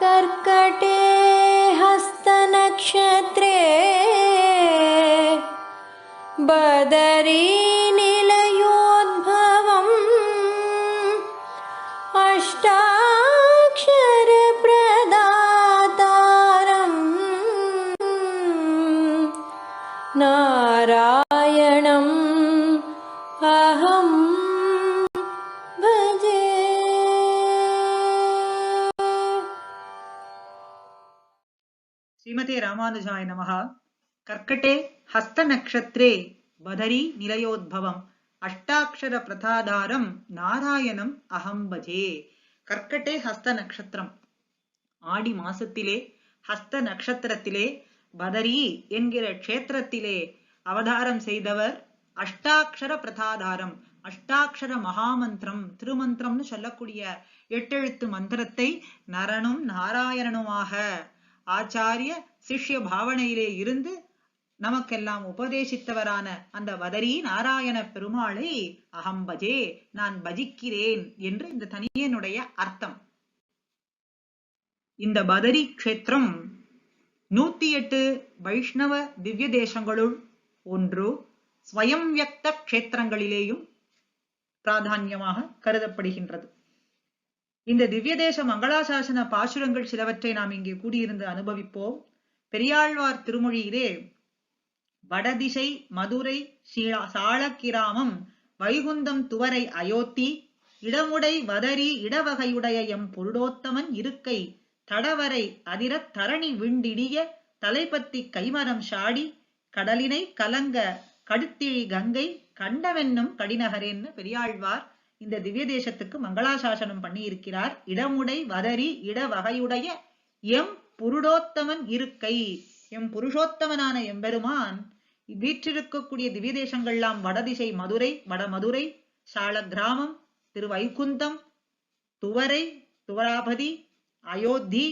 कर्कटे हस्तनक्षत्रे बदरीनिलयोद्भवम् अष्टाक्षरप्रदातारम्। नारा ராமானுஜாய நமஹா கர்க்கட்டே ஹஸ்த நக்ஷத்ரே பதரி நிலையோத்பவம் அஷ்டாட்சர பிரதாதாரம் நாராயணம் அகம் பஜே கர்க்கட்டே ஹஸ்த நக்ஷத்திரம் ஆடி மாசத்திலே ஹஸ்த நக்ஷத்திரத்திலே பதரி என்கிற க்ஷேத்திரத்திலே அவதாரம் செய்தவர் அஷ்டாட்சர பிரதாதாரம் அஷ்டாட்சர மகாமந்திரம் திருமந்திரம்னு சொல்லக்கூடிய எட்டெழுத்து மந்திரத்தை நரனும் நாராயணனுமாக ஆச்சாரிய சிஷ்ய பாவனையிலே இருந்து நமக்கெல்லாம் உபதேசித்தவரான அந்த வதரி நாராயண பெருமாளை அகம் பஜே நான் பஜிக்கிறேன் என்று இந்த தனியனுடைய அர்த்தம். இந்த பதரி கஷேத்திரம் நூத்தி எட்டு வைஷ்ணவ திவ்ய தேசங்களுள் ஒன்று ஸ்வயம் வியக்த கஷேத்திரங்களிலேயும் பிராதான்யமாக கருதப்படுகின்றது. இந்த திவ்ய தேச மங்களாசாசன பாசுரங்கள் சிலவற்றை நாம் இங்கே கூடியிருந்து அனுபவிப்போம். பெரியாழ்வார் திருமொழியிலே வடதிசை மதுரை சாளக்கிராமம் வைகுந்தம் துவரை அயோத்தி இடமுடை வதரி இடவகையுடைய எம் பொருடோத்தமன் இருக்கை தடவரை அதிரத் தரணி விண்டிடிய தலைப்பத்தி கைமரம் சாடி கடலினை கலங்க கடுத்திழி கங்கை கண்டவென்னும் கடிநகரேன்னு பெரியாழ்வார் இந்த திவ்ய தேசத்துக்கு மங்களாசாசனம் பண்ணி இருக்கிறார் இடமுடை வதரி இட வகையுடைய எம் புருடோத்தமன் இருக்கை. எம் புருஷோத்தமனான எம்பெருமான் வீற்றிருக்கக்கூடிய திவ்ய தேசங்கள்லாம் வடதிசை மதுரை வடமதுரை சால கிராமம் திருவைகுந்தம் துவரை துவராபதி அயோத்தி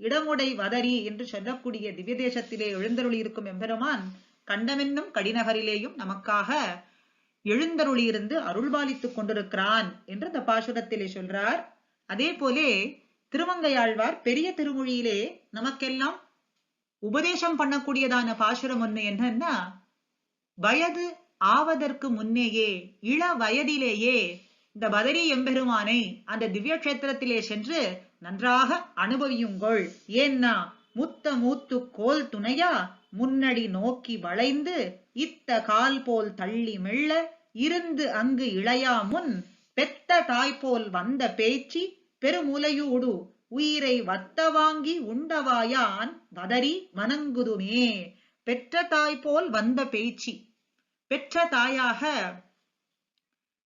இடமுடை வதரி என்று சொல்லக்கூடிய திவ்ய தேசத்திலே எழுந்தருளி இருக்கும் எம்பெருமான் கண்டமென்னும் கடிநகரிலேயும் நமக்காக எழுந்தருளியிருந்து அருள்பாலித்துக் கொண்டிருக்கிறான் என்று இந்த பாசுரத்திலே சொல்றார். அதே போலே திருமங்கையாழ்வார் பெரிய திருமொழியிலே நமக்கெல்லாம் உபதேசம் பண்ணக்கூடியதான பாசுரம் ஒண்ணு என்னன்னா வயது ஆவதற்கு முன்னேயே இள வயதிலேயே இந்த பதரி எம்பெருமானை அந்த திவ்ய கஷேத்திரத்திலே சென்று நன்றாக அனுபவியுங்கள். ஏன்னா முத்த மூத்து கோல் துணையா முன்னடி நோக்கி வளைந்து இத்த கால் போல் தள்ளி மெல்ல இருந்து அங்கு இளையா முன் பெத்த தாய் போல் வந்த பேச்சி பெருமுலையூடு உயிரை வத்த வாங்கி உண்டவாயான் வதறி வணங்குதுமே பெற்ற தாய் போல் வந்த பேச்சி. பெற்ற தாயாக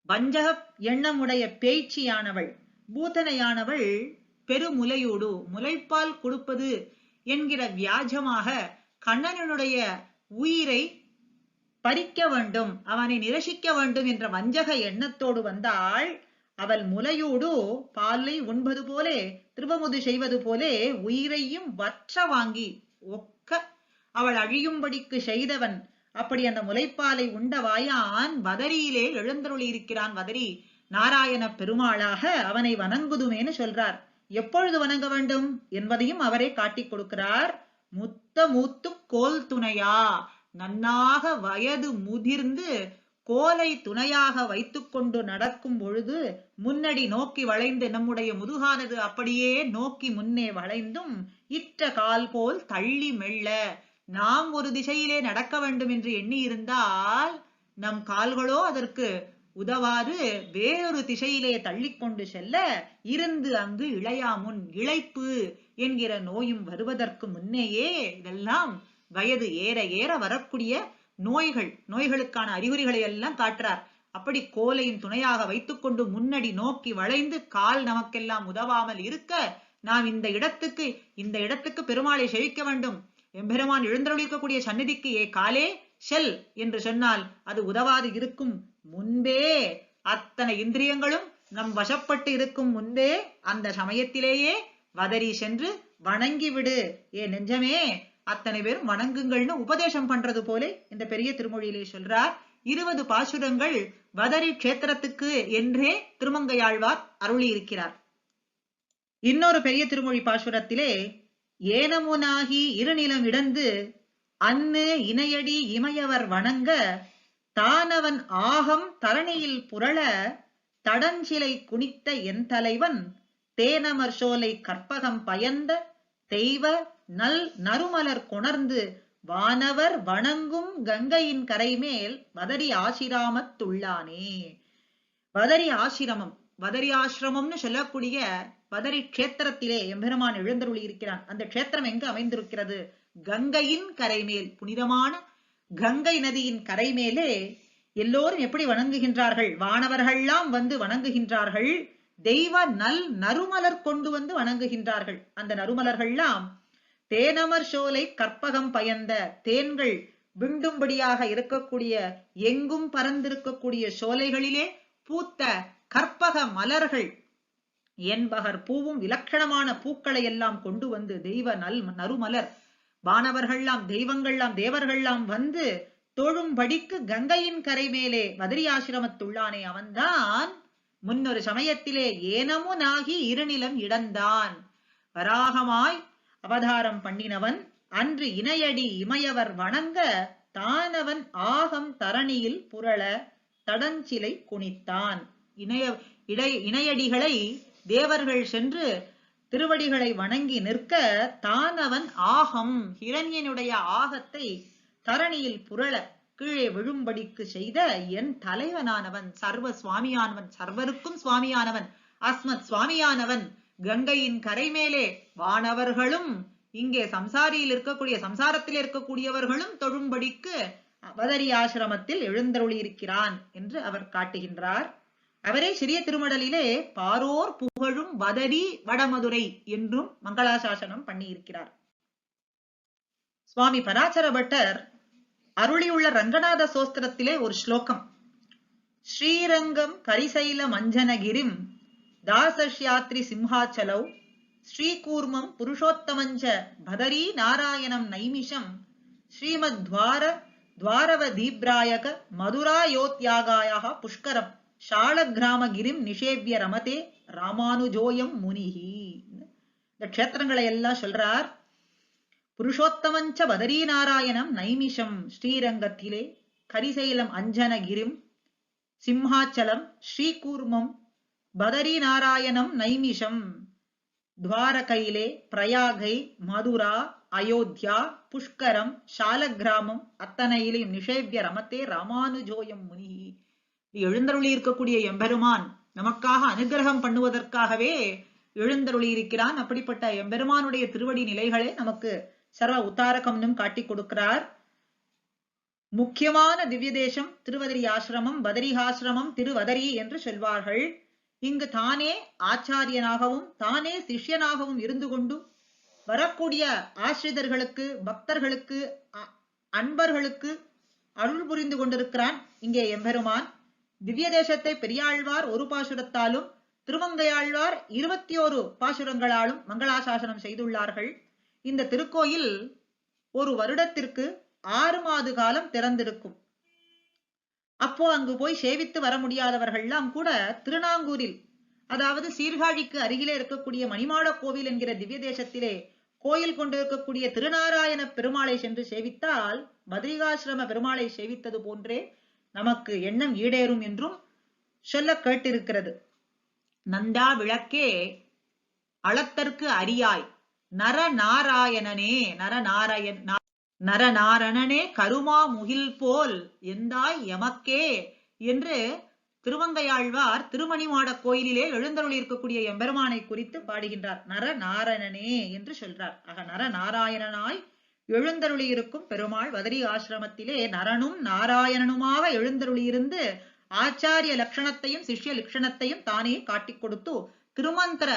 வஞ்சக எண்ணமுடைய பேச்சியானவள் பூதனையானவள் பெருமுலையோடு முலைப்பால் கொடுப்பது என்கிற வியாஜமாக கண்ணனுடைய உயிரை பறிக்க வேண்டும் அவனை நிரசிக்க வேண்டும் என்ற வஞ்சக எண்ணத்தோடு வந்தாள் அவள் முலையோடு பாலை உண்பது போலே திருவமுது செய்வது போலே உயிரையும் வற்ற வாங்கி ஒக்க அவள் அழியும்படிக்கு செய்தவன். அப்படி அந்த முலைப்பாலை உண்ட வாயான் வதரியிலே எழுந்தருளி இருக்கிறான். வதரி நாராயண பெருமாளாக அவனை வணங்குதுமேன்னு சொல்றார். எப்பொழுது வணங்க வேண்டும் என்பதையும் அவரே காட்டிக் கொடுக்கிறார். முத்த மூத்து கோல் துணையா? நன்னாக வயது முதிர்ந்து கோலை துணையாக வைத்துக்கொண்டு நடக்கும் பொழுது முன்னடி நோக்கி வளைந்து நம்முடைய முதுகானது அப்படியே நோக்கி முன்னே வளைந்தும் இற்ற கால் போல் தள்ளி மெல்ல நாம் ஒரு திசையிலே நடக்க வேண்டும் என்று எண்ணி இருந்தால் நம் கால்களோ அதற்கு உதவாது. வேறொரு திசையிலே தள்ளிக்கொண்டு செல்ல இருந்து அங்கு இளையாமுன் இழைப்பு என்கிற நோயும் வருவதற்கு முன்னேயே இதெல்லாம் வயது ஏற ஏற வரக்கூடிய நோய்கள் நோய்களுக்கான அறிகுறிகளை எல்லாம் காட்டுறார். அப்படி கோலையின் துணையாக வைத்துக்கொண்டு முன்னடி நோக்கி வளைந்து கால் நமக்கெல்லாம் உதவாமல் இருக்க நாம் இந்த இடத்துக்கு இந்த இடத்துக்கு பெருமாளை செழிக்க வேண்டும். எம்பெருமான் எழுந்தருளிக்கக்கூடிய சந்நிதிக்கு ஏ காலே செல் என்று சொன்னால் அது உதவாது இருக்கும் முன்பே அத்தனை இந்திரியங்களும் நம் வசப்பட்டு இருக்கும் முன்பே அந்த சமயத்திலேயே வதறி சென்று வணங்கி விடு ஏ நெஞ்சமே அத்தனை பேரும் வணங்குங்கள்னு உபதேசம் பண்றது போல இந்த பெரிய திருமொழியிலே சொல்றார். இருபது பாசுரங்கள் வதரி கஷேத்திரத்துக்கு என்றே திருமங்கையாழ்வார் அருளி இருக்கிறார் இன்னொரு பெரிய திருமொழி பாசுரத்திலே ஏனமுனாகி இருநிலம் இடந்து அன்னு இணையடி இமையவர் வணங்க தானவன் ஆகம் தரணியில் புரள தடஞ்சிலை குனித்த என் தலைவன் தேனமர் சோலை கற்பகம் பயந்த தெய்வ நல் நறுமலர் கொணர்ந்து வானவர் வணங்கும் கங்கையின் கரைமேல் வதரி ஆசிராமத்துள்ளானே வதரி ஆசிரமம் வதரி ஆசிரமம்னு சொல்லக்கூடிய வதரி கஷேத்திரத்திலே எம்பெருமான் எழுந்தருளி இருக்கிறான் அந்த கஷேத்திரம் எங்கு அமைந்திருக்கிறது? கங்கையின் கரைமேல் புனிதமான கங்கை நதியின் கரை மேலே எல்லோரும் எப்படி வணங்குகின்றார்கள்? வானவர்கள்லாம் வந்து வணங்குகின்றார்கள். தெய்வ நல் நறுமலர் கொண்டு வந்து வணங்குகின்றார்கள். அந்த நறுமலர்கள்லாம் தேனமர் சோலை கற்பகம் பயந்த தேன்கள் விண்டும்படியாக இருக்கக்கூடிய எங்கும் பறந்திருக்கக்கூடிய சோலைகளிலே பூத்த கற்பக மலர்கள் என்பகர் பூவும் இலக்கணமான பூக்களை எல்லாம் கொண்டு வந்து தெய்வ நல் நறுமலர் வானவர்கள்லாம் தெய்வங்கள்லாம் தேவர்கள்லாம் வந்து தொழும்படிக்கு கங்கையின் கரை மேலே மதுரை ஆசிரமத்துள்ளானே அவன்தான். முன்னொரு சமயத்திலே ஏனமுனாகி இருநிலம் இடந்தான். வராகமாய் அவதாரம் பண்ணினவன் அன்று இணையடி இமையவர் வணங்க தானவன் ஆகம் தரணியில் புரள தடஞ்சிலை குனித்தான். இணைய இடை இணையடிகளை தேவர்கள் சென்று திருவடிகளை வணங்கி நிற்க தானவன் ஆகம். ஹிரண்யனுடைய ஆகத்தை தரணியில் புரள கீழே விழும்படிக்கு செய்த என் தலைவனானவன் சர்வ சுவாமியானவன் சர்வருக்கும் சுவாமியானவன் அஸ்மத் சுவாமியானவன் கங்கையின் கரை மேலே வானவர்களும் இங்கே சம்சாரியில் இருக்கக்கூடிய சம்சாரத்தில் இருக்கக்கூடியவர்களும் தொழும்படிக்கு அவதரி ஆசிரமத்தில் எழுந்தருளி இருக்கிறான் என்று அவர் காட்டுகின்றார். அவரே சிறிய திருமடலிலே பாரோர் புகழும் வதரி வடமதுரை என்றும் மங்களாசாசனம் பண்ணியிருக்கிறார். சுவாமி பராசர பட்டர் அருளியுள்ள ரங்கநாத சோஸ்திரத்திலே ஒரு ஸ்லோகம். ஸ்ரீரங்கம் கரிசைல மஞ்சனகிரிம் தாசஷ்யாத்ரி சிம்ஹாச்சலௌ ஸ்ரீகூர்மம் புருஷோத்தமஞ்ச பதரி நாராயணம் நைமிஷம் ஸ்ரீமத் துவார துவாரவ தீப்ராயக மதுராயோத்யாகாயாக புஷ்கரம். ஷாலகிராமகிரிம் நிஷேவிய ரமதே ராமானுஜோயம் முனிஹி. இந்த க்ஷேத்திரங்களை எல்லாம் சொல்றார் புருஷோத்தமஞ்ச பதரி நாராயணம் நைமிஷம் ஸ்ரீரங்கத்திலே கரிசைலம் அஞ்சனகிரிம் சிம்ஹாச்சலம் ஸ்ரீகூர்மம் பதரி நாராயணம் நைமிஷம் துவாரகையிலே பிரயாகை மதுரா அயோத்தியா புஷ்கரம் ஷாலகிராமம் அத்தனையிலையும் நிஷேவிய ரமத்தே ராமானுஜோயம் முனிஹி. எழுந்தருளி இருக்கக்கூடிய எம்பெருமான் நமக்காக அனுகிரகம் பண்ணுவதற்காகவே எழுந்தருளி இருக்கிறான் அப்படிப்பட்ட எம்பெருமானுடைய திருவடி நிலைகளே நமக்கு சர்வ உத்தாரகம்னும் காட்டிக் கொடுக்கிறார். முக்கியமான திவ்ய தேசம் திருவதரி ஆசிரமம் பதரிகாசிரமம் திருவதரி என்று சொல்வார்கள். இங்கு தானே ஆச்சாரியனாகவும் தானே சிஷ்யனாகவும் இருந்து கொண்டு வரக்கூடிய ஆசிரிதர்களுக்கு பக்தர்களுக்கு அ- அன்பர்களுக்கு அருள் புரிந்து கொண்டிருக்கிறான் இங்கே எம்பெருமான். திவ்ய தேசத்தை பெரியாழ்வார் ஒரு பாசுரத்தாலும் திருமங்கையாழ்வார் இருபத்தி ஓரு பாசுரங்களாலும் மங்களாசாசனம் செய்துள்ளார்கள். இந்த திருக்கோயில் ஒரு வருடத்திற்கு ஆறு மாத காலம் திறந்திருக்கும். அப்போ அங்கு போய் சேவித்து வர முடியாதவர்கள்லாம் கூட திருநாங்கூரில் அதாவது சீர்காழிக்கு அருகிலே இருக்கக்கூடிய மணிமாட கோவில் என்கிற திவ்ய தேசத்திலே கோயில் கொண்டிருக்கக்கூடிய திருநாராயண பெருமாளை சென்று சேவித்தால் பத்ரிகாசிரம பெருமாளை சேவித்தது போன்றே நமக்கு எண்ணம் ஈடேறும் என்றும் சொல்ல கேட்டிருக்கிறது. நந்தா விளக்கே அளத்தற்கு அரியாய் நரநாராயணனே நரநாராயண் நா- நரநாரணனே கருமா முகில் போல் எந்தாய் எமக்கே என்று திருவங்கையாழ்வார் திருமணிமாட கோயிலிலே எழுந்தருள் இருக்கக்கூடிய எம்பெருமானை குறித்து பாடுகின்றார். நரநாரணனே என்று சொல்றார். ஆக நரநாராயணனாய் எழுந்தருளி இருக்கும் பெருமாள் வதரி ஆசிரமத்திலே நரனும் நாராயணனுமாக எழுந்தருளி இருந்து ஆச்சாரிய லட்சணத்தையும் சிஷ்ய லட்சணத்தையும் தானே காட்டிக் கொடுத்து திருமந்திர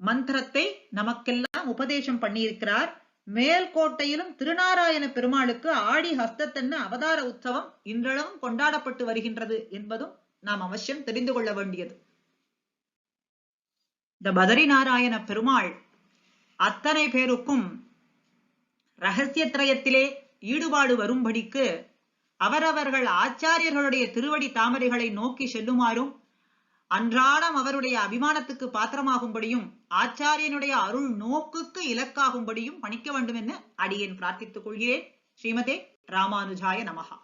மந்திரத்தை நமக்கெல்லாம் உபதேசம் பண்ணியிருக்கிறார். மேல்கோட்டையிலும் திருநாராயண பெருமாளுக்கு ஆடி ஹஸ்தத்தன்னு அவதார உற்சவம் இன்றளவும் கொண்டாடப்பட்டு வருகின்றது என்பதும் நாம் அவசியம் தெரிந்து கொள்ள வேண்டியது. இந்த பதரி நாராயண பெருமாள் அத்தனை பேருக்கும் ரகசியத்திரயத்திலே ஈடுபாடு வரும்படிக்கு அவரவர்கள் ஆச்சாரியர்களுடைய திருவடி தாமரைகளை நோக்கி செல்லுமாறும் அன்றாடம் அவருடைய அபிமானத்துக்கு பாத்திரமாகும்படியும் ஆச்சாரியனுடைய அருள் நோக்குக்கு இலக்காகும்படியும் பணிக்க வேண்டும் என அடியேன் பிரார்த்தித்துக் கொள்கிறேன். ஸ்ரீமதே ராமானுஜாய நமகா